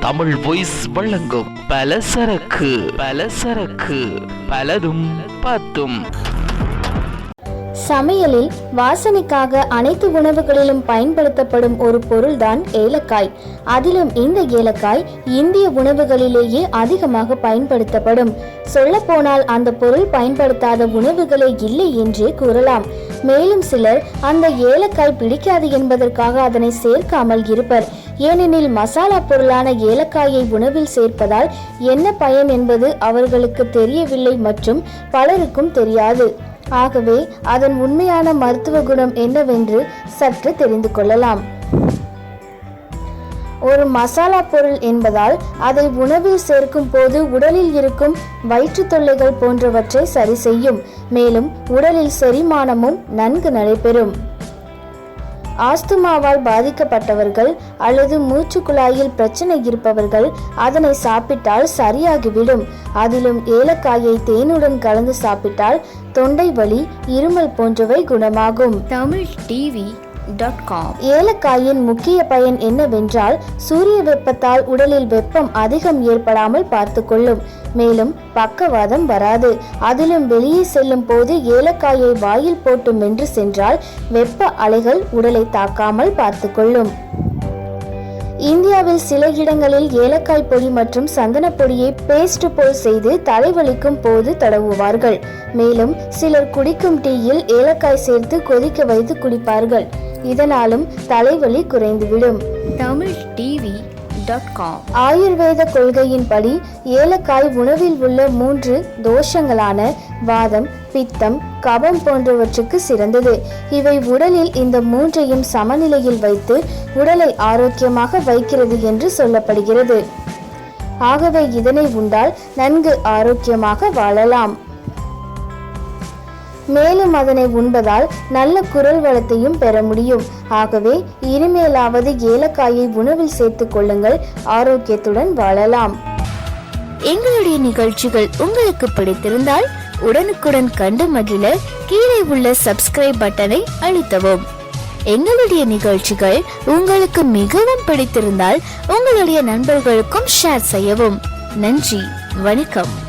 Tamil voice வழங்கும் பலசரக்கு பலசரக்கு பலதும் பத்தும் சமையலில் வாசனைக்காக அனைத்து உணவுகளிலும் பயன்படுத்தப்படும் ஒரு பொருள்தான் ஏலக்காய். அதிலும் இந்த ஏலக்காய் இந்திய உணவுகளிலேயே அதிகமாக பயன்படுத்தப்படும். சொல்லப்போனால் அந்த பொருள் பயன்படுத்தாத உணவுகளே இல்லை என்றே கூறலாம். மேலும் சிலர் அந்த ஏலக்காய் பிடிக்காது என்பதற்காக அதனை சேர்க்காமல் இருப்பர். ஏனெனில் மசாலா பொருளான ஏலக்காயை உணவில் சேர்ப்பதால் என்ன பயன் என்பது அவர்களுக்கு தெரியவில்லை மற்றும் பலருக்கும் தெரியாது. ஆகவே அதன் உண்மையான மருத்துவ குணம் என்னவென்று சற்று தெரிந்து கொள்ளலாம். ஒரு மசாலா பொருள் என்பதால் அதை உணவில் சேர்க்கும் போது உடலில் இருக்கும் வயிற்று தொல்லைகள் போன்றவற்றை சரி செய்யும். மேலும் உடலில் செரிமானமும் நன்கு நடைபெறும். ஆஸ்துமாவால் பாதிக்கப்பட்டவர்கள் அல்லது மூச்சு குழாயில் பிரச்சனை இருப்பவர்கள் அதனை சாப்பிட்டால் சரியாகிவிடும். அதிலும் ஏலக்காயை தேனுடன் கலந்து சாப்பிட்டால் தொண்டை வலி இருமல் போன்றவை குணமாகும். தமிழ் டிவி டாட் காம் ஏலக்காயின் முக்கிய பயன் என்னவென்றால் சூரிய வெப்பத்தால் உடலில் வெப்பம் அதிகம் ஏற்படாமல் பார்த்துக்கொள்ளும் மேலும் பக்கவாதம் வராது. அதிலும் வெளியே செல்லும் போது ஏலக்காயை வாயில் போட்டு மென்று சென்றால் வெப்ப அலைகள் உடலை தாக்காமல் பார்த்துக்கொள்ளும் இந்தியாவில் சில இடங்களில் ஏலக்காய் பொடி மற்றும் சந்தன பொடியை பேஸ்ட் போல் செய்து தலைவலிக்கும் போது தடவுவார்கள். மேலும் சிலர் குடிக்கும் டீயில் ஏலக்காய் சேர்த்து கொதிக்க வைத்து குடிப்பார்கள். இதனாலும் தலைவலி குறைந்துவிடும். தமிழ் டிவி ஆயுர்வேத கொள்கையின்படி ஏலக்காய் உணவில் உள்ள மூன்று தோஷங்களான வாதம் பித்தம் கபம் போன்றவற்றுக்கு சிறந்தது. இவை உடலில் இந்த மூன்றையும் சமநிலையில் வைத்து உடலை ஆரோக்கியமாக வைக்கிறது என்று சொல்லப்படுகிறது. ஆகவே இதனை உண்டால் நன்கு ஆரோக்கியமாக வாழலாம். மேலும் அதனை உண்பதால் நல்ல குரல் வளத்தையும் பெற முடியும். ஆகவே இனிமேலாவது ஏலக்காயை உணவில் சேர்த்துக் கொள்ளுங்கள். ஆரோக்கியத்துடன் வாழலாம். எங்களுடைய நிகழ்ச்சிகள் உங்களுக்கு பிடித்திருந்தால் உடனுக்குடன் கண்டு மகிழ கீழே உள்ள சப்ஸ்கிரைப் பட்டனை அழுத்தவும். எங்களுடைய நிகழ்ச்சிகள் உங்களுக்கு மிகவும் பிடித்திருந்தால் உங்களுடைய நண்பர்களுக்கும் ஷேர் செய்யவும். நன்றி வணக்கம்.